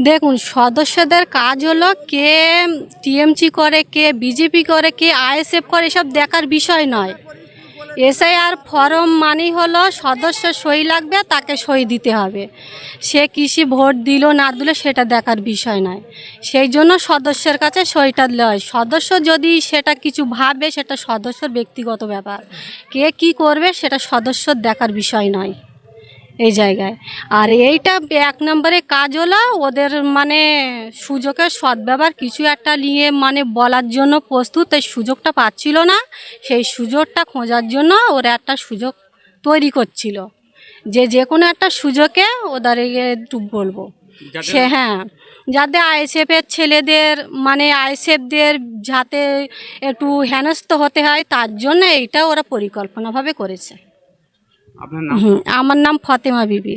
দেখুন, সদস্যদের কাজ হলো কে টিএমসি করে, কে বিজেপি করে, কে আইএসএফ করে, এসব দেখার বিষয় নয়। এসআইআর ফরম মানেই হলো সদস্য সই লাগবে, তাকে সই দিতে হবে। সে কৃষি ভোট দিল, না দিল, সেটা দেখার বিষয় নয়। সেই জন্য সদস্যের কাছে সইটা লয়। সদস্য যদি সেটা কিছু ভাবে, সেটা সদস্যর ব্যক্তিগত ব্যাপার। কে কি করবে, সেটা সদস্যর দেখার বিষয় নয়। এই জায়গায়। আর এইটা এক নম্বরে কাজ হলো ওদের মানে সুযোগের সদ্ব্যবহার কিছু একটা নিয়ে মানে বলার জন্য প্রস্তুত এই সুযোগটা পাচ্ছিল না। সেই সুযোগটা খোঁজার জন্য ওরা একটা সুযোগ তৈরি করছিল। যে যে কোনো একটা সুযোগে ওদেরকে একটু বলব। সে হ্যাঁ যাতে আইএসএফের ছেলেদের মানে আইএসএফদের যাতে একটু হেনস্থ হতে হয় তার জন্য এইটা ওরা পরিকল্পনাভাবে করেছে। আপনার নাম? আমার নাম ফাতেমা বিবি।